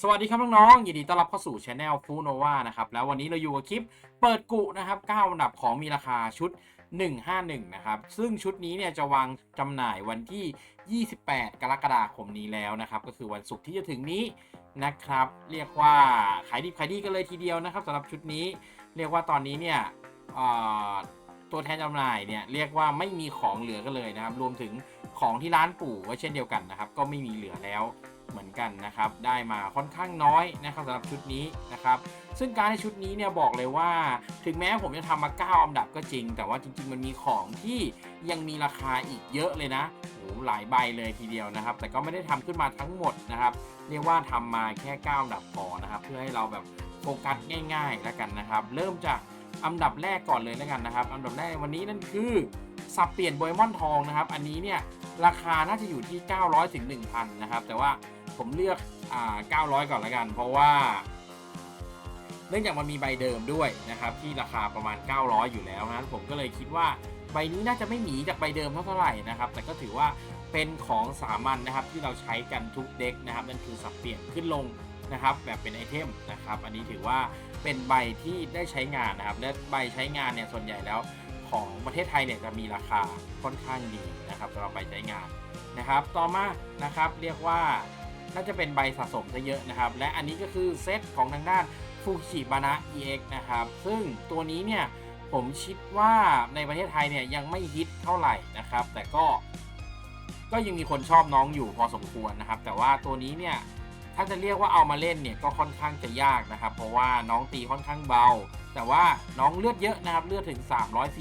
สวัสดีครับน้องๆ ยินดีต้อนรับเข้าสู่ช anel ฟูโนวานะครับ แล้ววันนี้เราอยู่กับคลิปเปิดกุนะครับ9อันดับของมีราคาชุด 151 นะครับ ซึ่งชุดนี้เนี่ยจะวางจำหน่ายวันที่ 28 กรกฎาคมนี้แล้วนะครับ ก็คือวันศุกร์ที่จะถึงนี้นะครับ เรียกว่าขายดีขายดีกันเลยทีเดียวนะครับสำหรับชุดนี้ เรียกว่าตอนนี้เนี่ยอ่อ ตัวแทนจำหน่ายเนี่ยเรียกว่าไม่มีของเหลือกันเลยนะครับ รวมถึงของที่ร้านปู่ก็เช่นเดียวกันนะครับ ก็ไม่มีเหลือแล้วเหมือนกันนะครับ ได้มาค่อนข้างน้อยนะครับสำหรับชุดนี้นะครับ ซึ่งการในชุดนี้เนี่ยบอกเลยว่า ถึงแม้ผมจะทำมา 9 อันดับก็จริง แต่ว่าจริง ๆ มันมีของที่ยังมีราคาอีกเยอะเลยนะโอ้โหหลายใบเลยทีเดียวนะครับ แต่ก็ไม่ได้ทำขึ้นมาทั้งหมดนะครับ เรียกว่าทำมาแค่ 9 อันดับพอนะครับ เพื่อให้เราแบบโฟกัสง่าย ๆ แล้วกันนะครับ เริ่มจาก อันดับแรกก่อนเลยแล้วกันนะครับ อันดับแรกวันนี้นั่นคือสับเปลี่ยนโบยมอนทองนะครับ อันนี้เนี่ยราคาน่าจะอยู่ที่ 900ถึง1,000 นะครับ แต่ว่าผมเลือกอ่า900 ก่อนละกัน เพราะว่า เนื่องจากมันมีใบเดิมด้วยนะครับ ที่ราคาประมาณ 900 อยู่แล้วนะผมก็เลยคิดว่าใบนี้น่าจะไม่หนีจากใบเดิมเท่าไหร่นะครับ แต่ก็ถือว่าเป็นของสามัญนะครับที่เราใช้กันทุกเด็กนะครับ นั่นคือสับเปลี่ยนขึ้นลง นะครับแบบเป็นไอเทมนะครับ อันนี้ถือว่าเป็นใบที่ได้ใช้งานนะครับ และใบใช้งานเนี่ยส่วนใหญ่แล้วของประเทศไทยเนี่ยจะมีราคาค่อนข้างดีนะครับสำหรับใบใช้งานนะครับ ต่อมานะครับเรียกว่าน่าจะเป็นใบสะสมซะเยอะนะครับ และอันนี้ก็คือเซตของทางด้านฟูชิบานะ EX นะครับ ซึ่งตัวนี้เนี่ยผมคิดว่าในประเทศไทยเนี่ยยังไม่ฮิตเท่าไหร่นะครับ แต่ก็ก็ยังมีคนชอบน้องอยู่พอสมควรนะครับ แต่ว่าตัวนี้เนี่ย ถ้าจะเรียกว่าเอามาเล่นเนี่ยก็ค่อนข้างจะยากนะครับ เพราะว่าน้องตีค่อนข้างเบา แต่ว่าน้องเลือดเยอะนะครับเลือดถึง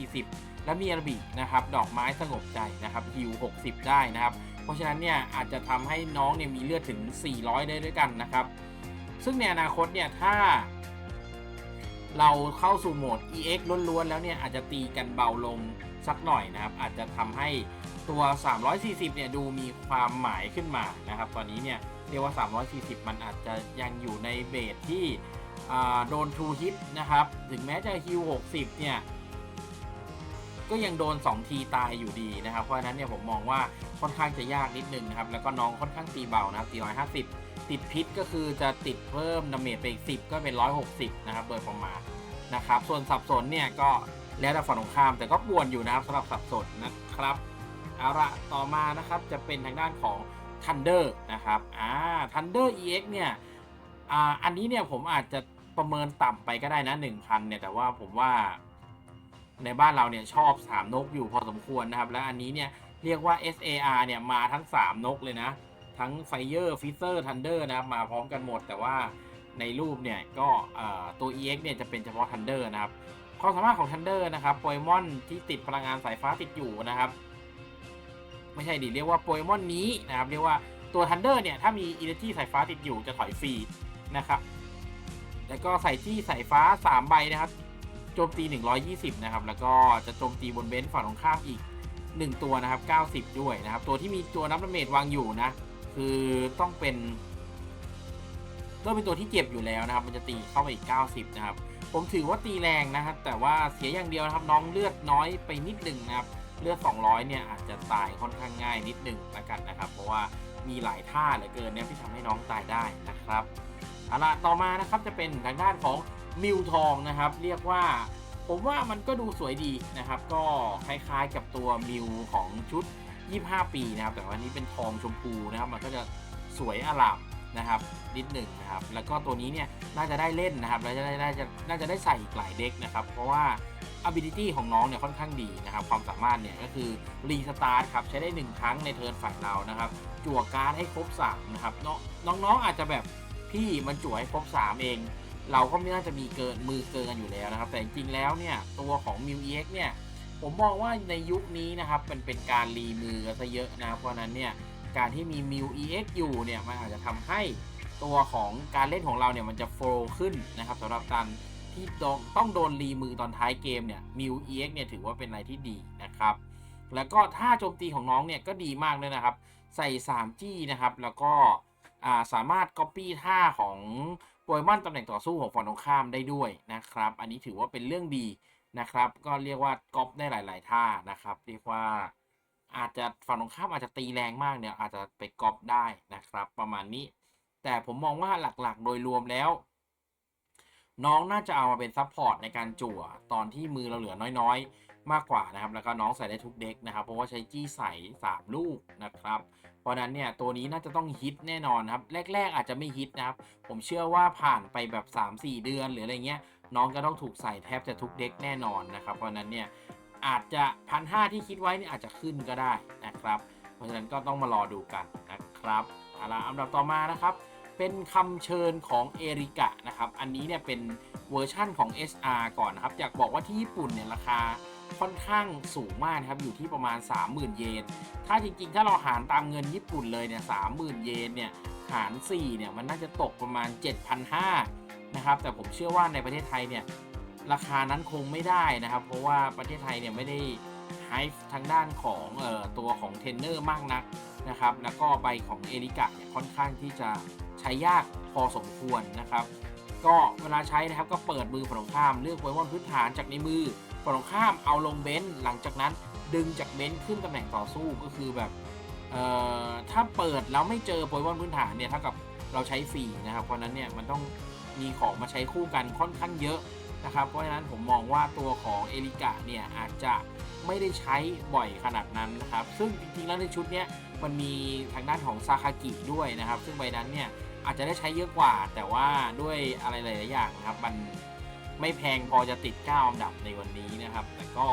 340 และมีอารบินะครับดอกไม้สงบใจนะครับฮิว60 ได้นะครับเพราะฉะนั้นเนี่ยอาจจะทำให้น้องเนี่ยมีเลือดถึง 400 ได้ด้วยกันนะครับ ซึ่งในอนาคตเนี่ยถ้า เราเข้าสู่โหมด EX ล้วนๆแล้วเนี่ยอาจจะตีกันเบาลงสักหน่อยนะครับ อาจจะทำให้ตัว 340 เนี่ยดูมีความหมายขึ้นมานะครับ ตอนนี้เนี่ย เรียกว่า 340 มันอาจจะยังอยู่ในเบสที่โดนทูฮิตนะครับ ถึงแม้จะฮิว60 เนี่ย ก็ยังโดน 2 ทีตายอยู่ดีนะครับ เพราะฉะนั้นเนี่ยผมมองว่าค่อนข้างจะยากนิดนึงนะครับ แล้วก็น้องค่อนข้างตีเบานะครับตี150 ติดพิษก็คือจะติดเพิ่มดาเมจไปอีก 10 ก็เป็น 160 นะครับโดยประมาณนะครับ ส่วนสับสนเนี่ยก็แล้วแต่ฝั่งตรงข้าม แต่ก็ป่วนอยู่นะครับสำหรับสับสนนะครับเอาละต่อมานะครับจะเป็นทางด้านของ Thunder นะครับอ่า Thunder EX เนี่ยอ่าอันนี้เนี่ยผมอาจจะประเมินต่ำไปก็ได้นะ1,000เนี่ยแต่ว่าผมว่าในบ้านเราเนี่ยชอบ3นกอยู่พอสมควรนะครับ และอันนี้เนี่ยเรียกว่า SAR เนี่ยมาทั้ง 3 นกเลยนะ ทั้ง Fire Freezer Thunder นะครับมาพร้อมกันหมด แต่ว่าในรูปเนี่ยก็อ่อตัว EX เนี่ยจะเป็นเฉพาะ Thunder นะครับ ความสามารถของ Thunder นะครับโปเกมอนที่ติดพลังงานสายฟ้าติดอยู่นะครับ ไม่ใช่ดิเรียกว่าโปเกมอนนี้นะครับเรียกว่าตัว Thunder เนี่ยถ้ามี Energy สายฟ้าติดอยู่จะถอยฟรีนะครับแล้วก็ใส่ที่สายฟ้า 3 ใบนะครับโจมตี 120 นะครับ แล้วก็จะโจมตีบนเบนซ์ฝั่งตรงข้ามอีก 1 ตัวนะครับ 90 ด้วยนะครับ ตัวที่มีตัวนับดาเมจวางอยู่นะ คือต้องเป็นต้องเป็นตัวที่เจ็บอยู่แล้วนะครับ มันจะตีเข้าไปอีก 90 นะครับ ผมถือว่าตีแรงนะครับ แต่ว่าเสียอย่างเดียวนะครับ น้องเลือดน้อยไปนิดหนึ่งนะครับ เลือด 200 เนี่ยอาจจะตายค่อนข้างง่ายนิดหนึ่งละกันนะครับ เพราะว่ามีหลายท่าเหลือเกินเนี่ยที่ทำให้น้องตายได้นะครับเอาละต่อมานะครับจะเป็นทางด้านของมิวทองนะครับ เรียกว่าผมว่ามันก็ดูสวยดีนะครับ ก็คล้ายๆกับตัวมิวของชุด 25 ปีนะครับ แต่ว่านี้เป็นทองชมพูนะครับ มันก็จะสวยอลาม นะครับนิดหนึ่งนะครับแล้วก็ตัวนี้เนี่ยน่าจะได้เล่นนะครับแล้วจะได้น่าจะน่าจะได้ใส่อีกหลายเด็กนะครับเพราะว่า ability ของน้องเนี่ยค่อนข้างดีนะครับความสามารถเนี่ยก็คือรีสตาร์ทครับใช้ได้ 1 ครั้งในเทิร์นฝ่ายเรานะครับจั่วการให้ครบ3นะครับน้องน้องๆอาจจะแบบพี่มันจั่วให้ครบ 3 เอง เราก็ไม่น่าจะมีเกินมือเกินกันอยู่แล้วนะครับแต่จริงๆแล้วเนี่ยตัวของ m ิว EX เนี่ยผมมองว่าในยุคนี้นะครับมันเป็นการรีมือกันซะเยอะนะเพราะนั้นเนี่ย การที่มี m ิว EX อยู่เนี่ยมันอาจจะทำให้ตัวของการเล่นของเราเนี่ยมันจะโฟล์ขึ้นนะครับสำหรับการที่ต้องโดนรีมือตอนท้ายเกมเนี่ย m ิว EX เนี่ยถือว่าเป็นอะไรที่ดีนะครับแล้วก็ท่าโจมตีของน้องเนี่ยก็ดีมากเลยนะครับ ใส่ 3G นะครับแล้วก็าสามารถ Copy ท่าของโปเกมอนตำแหน่งต่อสู้ของฝั่งตรงข้ามได้ด้วยนะครับ อันนี้ถือว่าเป็นเรื่องดีนะครับ ก็เรียกว่าก๊อปได้หลาย ๆ ท่านะครับ เรียกว่า อาจจะฝั่งตรงข้ามอาจจะตีแรงมากเนี่ยอาจจะไปกอปได้นะครับ ประมาณนี้ แต่ผมมองว่าหลักๆ โดยรวมแล้ว น้องน่าจะเอามาเป็นซัพพอร์ตในการจั่วตอนที่มือเราเหลือน้อยๆ มากกว่านะครับ แล้วก็น้องใส่ได้ทุกเด็กนะครับ เพราะว่าใช้จี้ใส่ 3 ลูกนะครับ เพราะนั้นเนี่ยตัวนี้น่าจะต้องฮิตแน่นอนครับ แรก ๆ อาจจะไม่ฮิตนะครับ ผมเชื่อว่าผ่านไปแบบ 3-4 เดือนหรืออะไรเงี้ยน้องก็ต้องถูกใส่แทบจะทุกเด็กแน่นอนนะครับ เพราะนั้นเนี่ย อาจจะพันห้าที่คิดไว้นี่อาจจะขึ้นก็ได้นะครับ เพราะฉะนั้นก็ต้องมารอดูกันนะครับเอาละอันดับต่อมานะครับเป็นคำเชิญของเอริกะนะครับ อันนี้เนี่ยเป็นเวอร์ชั่นของ SR ก่อนนะครับ อยากบอกว่าที่ญี่ปุ่นเนี่ยราคาค่อนข้างสูงมากนะครับ อยู่ที่ประมาณ 30,000 เยน ถ้าจริงๆ ถ้าเราหารตามเงินญี่ปุ่นเลยเนี่ย30,000เยนเนี่ยหาร 4 เนี่ย มันน่าจะตกประมาณ 7,500 นะครับ แต่ผมเชื่อว่าในประเทศไทยเนี่ย ราคานั้นคงไม่ได้นะครับ เพราะว่าประเทศไทยเนี่ยไม่ได้ไฮฟ์ทางด้านของออตัวของเทรนเนอร์มากนักนะครับ แล้วก็ใบของเอริกะเนี่ยค่อนข้างที่จะใช้ยากพอสมควรนะครับ ก็เวลาใช้นะครับก็เปิดมือฝั่งข้ามเลือกโปเกมอนพื้นฐานจากในมือฝั่งข้ามเอาลงเบนซ์หลังจากนั้นดึงจากเบนซ์ขึ้นตำแหน่งต่อสู้ก็คือแบบถ้าเปิดแล้วไม่เจอโปเกมอนพื้นฐานเนี่ยเท่ากับเราใช้ฟรีนะครับ เพราะนั้นเนี่ยมันต้องมีของมาใช้คู่กันค่อนข้างเยอะ นะครับ เพราะฉะนั้นผมมองว่าตัวของเอริกะเนี่ยอาจจะไม่ได้ใช้บ่อยขนาดนั้นนะครับ ซึ่งจริงๆแล้วในชุดเนี้ยมันมีทางด้านของซาคากิด้วยนะครับ ซึ่งใบนั้นเนี่ยอาจจะได้ใช้เยอะกว่า แต่ว่าด้วยอะไรหลายๆอย่างนะครับ มันไม่แพงพอจะติด 9 อันดับในวันนี้นะครับ แต่ก็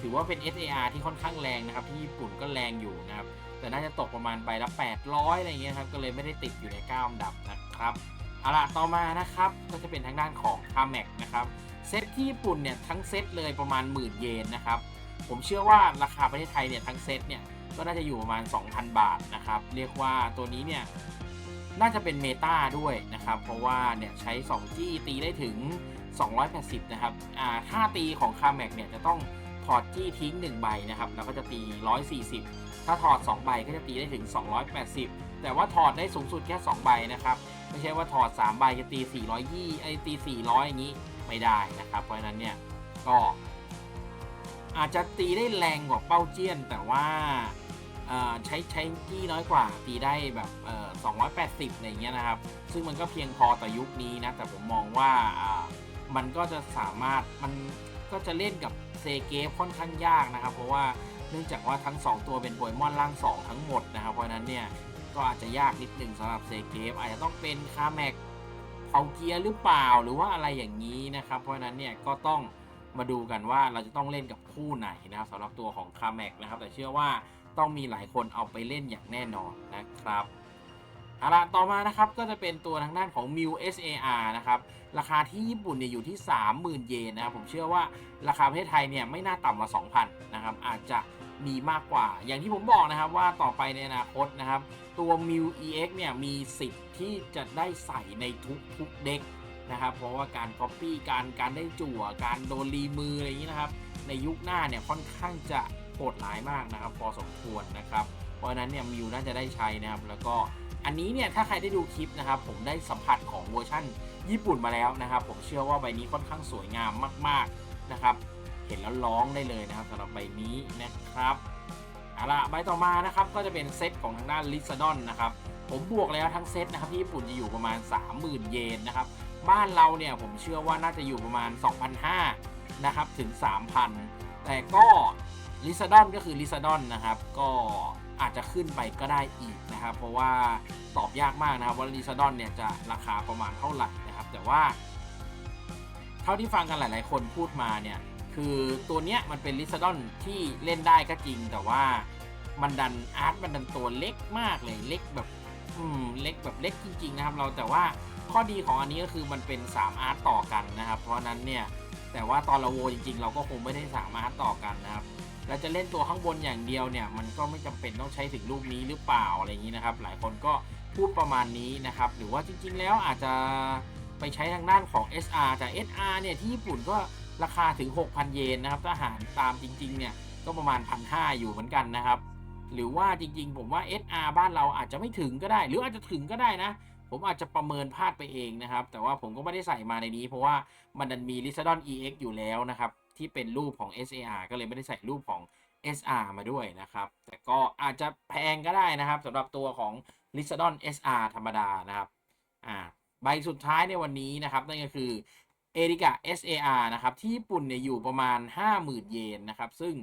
ถือว่าเป็น SAR ที่ค่อนข้างแรงนะครับ ที่ญี่ปุ่นก็แรงอยู่นะครับ แต่น่าจะตกประมาณใบละ 800 อะไรเงี้ยครับ ก็เลยไม่ได้ติดอยู่ใน 9 อันดับนะครับ เอาละต่อมานะครับ ก็จะเป็นทางด้านของ c a m a x นะครับ เซตที่ญี่ปุ่นเนี่ยทั้งเซตเลยประมาณหมื่นเยนนะครับ ผมเชื่อว่าราคาประเทศไทยเนี่ยทั้งเซตเนี่ยก็น่าจะอยู่ประมาณ 2,000 บาทนะครับ เรียกว่าตัวนี้เนี่ยน่าจะเป็นเมตาด้วยนะครับ เพราะว่าเนี่ยใช้ 2 จี้ตีได้ถึง 280 นะครับอ่าค่าตีของคาแม็กเนี่ยจะต้องถอดจี้ทิ้ง 1 ใบนะครับ แล้วก็จะตี 140 ถ้าถอด 2 ใบก็จะตีได้ถึง 280 แต่ว่าถอดได้สูงสุดแค่ 2 ใบนะครับ ไม่ใช่ว่าถอด 3 ใบจะตี 420ไอ้ตี 400 อย่างนี้ ไม่ได้นะครับ เพราะฉะนั้นเนี่ยก็อาจจะตีได้แรงกว่าเป้าเจี้ยน แต่ว่าใช้ใช้จี้น้อยกว่าตีได้แบบ280อะไรเงี้ยนะครับ ซึ่งมันก็เพียงพอต่อยุคนี้นะ แต่ผมมองว่ามันก็จะสามารถมันก็จะเล่นกับเซเกฟค่อนข้างยากนะครับ เพราะว่าเนื่องจากว่าทั้ง 2 ตัวเป็นโปเกมอนร่าง 2 ทั้งหมดนะครับ เพราะนั้นเนี่ยก็อาจจะยากนิดหนึ่งสำหรับเซเกฟอาจจะต้องเป็นคาแม็ก เผาเกียร์หรือเปล่าหรือว่าอะไรอย่างนี้นะครับ เพราะฉะนั้นเนี่ยก็ต้องมาดูกันว่าเราจะต้องเล่นกับคู่ไหนนะครับสำหรับตัวของคาแม็กนะครับ แต่เชื่อว่าต้องมีหลายคนเอาไปเล่นอย่างแน่นอนนะครับเอาละต่อมานะครับก็จะเป็นตัวทางด้านของ m i u SAR นะครับราคาที่ญี่ปุ่นเนี่ยอยู่ที่ 30,000 เยนนะครับผมเชื่อว่าราคาประเทศไทยเนี่ยไม่น่าต่ำกว่า 2,000 นะครับอาจจะ มีมากกว่า อย่างที่ผมบอกนะครับว่าต่อไปในอนาคตนะครับ ตัว m i u EX เนี่ยมีสิทธิ์ที่จะได้ใส่ในทุกทุกเด็กนะครับ เพราะว่าการ Copy การการได้จั่ว การโดนรีมืออะไรอย่างนี้นะครับ ในยุคหน้าเนี่ยค่อนข้างจะโหดร้ายมากนะครับ พอสมควรนะครับ เพราะฉะนั้นเนี่ยมิวน่าจะได้ใช้นะครับ แล้วก็อันนี้เนี่ยถ้าใครได้ดูคลิปนะครับ ผมได้สัมผัสของเวอร์ชั่นญี่ปุ่นมาแล้วนะครับ ผมเชื่อว่าใบนี้ค่อนข้างสวยงามมาก ๆนะครับ เห็นแล้วร้องได้เลยนะครับสำหรับใบนี้นะครับเอาละใบต่อมานะครับก็จะเป็นเซตของทางด้านลิซาดอนนะครับผมบวกแล้วทั้งเซตนะครับที่ญี่ปุ่นจะอยู่ประมาณ 30,000 เยนนะครับบ้านเราเนี่ยผมเชื่อว่าน่าจะอยู่ประมาณ 2,500นะครับถึง 3,000 แต่ก็ลิซาดอนก็คือลิซาดอนนะครับก็อาจจะขึ้นไปก็ได้อีกนะครับเพราะว่าตอบยากมากนะครับว่าลิซาดอนเนี่ยจะราคาประมาณเท่าไหร่นะครับแต่ว่า เท่าที่ฟังกันหลาย ๆ คนพูดมาเนี่ย คือตัวเนี้ยมันเป็นลิซาดอนที่เล่นได้ก็จริงแต่ว่ามันดันอาร์ตมันดันตัวเล็กมากเลยเล็กแบบอืมเล็กแบบเล็กจริง ๆ นะครับ เราแต่ว่าข้อดีของอันนี้ก็คือมันเป็น 3 อาร์ตต่อกันนะครับ เพราะนั้นเนี่ยแต่ว่าตอนเราโวจริง ๆ เราก็คงไม่ได้สามอาร์ตต่อกันนะครับเราจะเล่นตัวข้างบนอย่างเดียวเนี่ยมันก็ไม่จำเป็นต้องใช้ถึงรูปนี้หรือเปล่าอะไรอย่างนี้นะครับ หลายคนก็พูดประมาณนี้นะครับ หรือว่าจริง ๆ แล้วอาจจะไปใช้ทางด้านของ SR แต่ SR เนี่ยที่ญี่ปุ่นก็ ราคาถึง 6,000 เยนนะครับ ถ้าหารตามจริง ๆ เนี่ย ก็ประมาณ 1,500 อยู่เหมือนกันนะครับ หรือว่าจริง ๆ ผมว่า SR บ้านเราอาจจะไม่ถึงก็ได้ หรืออาจจะถึงก็ได้นะ ผมอาจจะประเมินพลาดไปเองนะครับ แต่ว่าผมก็ไม่ได้ใส่มาในนี้ เพราะว่ามันดันมี l i s d o n EX อยู่แล้วนะครับ ที่เป็นรูปของ SAR ก็เลยไม่ได้ใส่รูปของ SR มาด้วยนะครับ แต่ก็อาจจะแพงก็ได้นะครับสำหรับตัวของ l i s d o n SR ธรรมดานะครับ อ่า ใบสุดท้ายในวันนี้นะครับนั่นก็คือ เอริกา SAR นะครับ ที่ญี่ปุ่นเนี่ยอยู่ประมาณ 50,000 เยนนะครับ ซึ่ง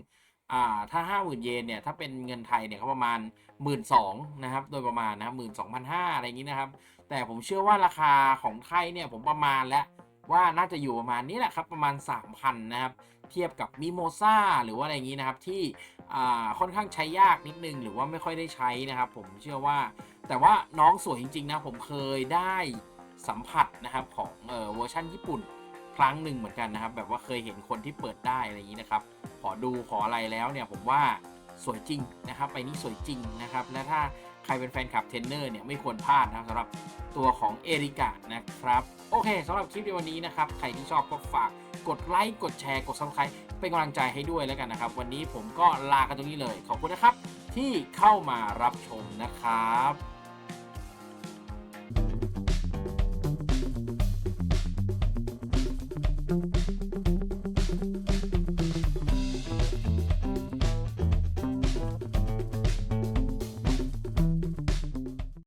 อ่าถ้า 50,000 เยนเนี่ย ถ้าเป็นเงินไทยเนี่ยก็ประมาณ 12,000นะครับ โดยประมาณนะครับ12,500อะไรอย่างนี้นะครับ แต่ผมเชื่อว่าราคาของไทยเนี่ยผมประมาณแล้วว่าน่าจะอยู่ประมาณนี้แหละครับ ประมาณ 3,000 นะครับ เทียบกับมิโมซาหรือว่าอะไรอย่างนี้นะครับ ที่ค่อนข้างใช้ยากนิดนึง หรือว่าไม่ค่อยได้ใช้นะครับ ผมเชื่อว่า แต่ว่าน้องสวยจริง ๆ นะ ผมเคยได้สัมผัสนะครับของเออเวอร์ชันญี่ปุ่น รั้งหนึ่งเหมือนกันนะครับ แบบว่าเคยเห็นคนที่เปิดได้อะไรอย่างนี้นะครับ ขอดูขออะไรแล้วเนี่ยผมว่าสวยจริงนะครับไปนี้สวยจริงนะครับ และถ้าใครเป็นแฟนคลับเทนเนอร์เนี่ยไม่ควรพลาดนะครับสำหรับตัวของเอริกานะครับ โอเคสำหรับคลิปในวันนี้นะครับ ใครที่ชอบก็ฝากกดไลค์กดแชร์กด subscribe เป็นกำลังใจให้ด้วยแล้วกันนะครับ วันนี้ผมก็ลากันตรงนี้เลย ขอบคุณนะครับที่เข้ามารับชมนะครับ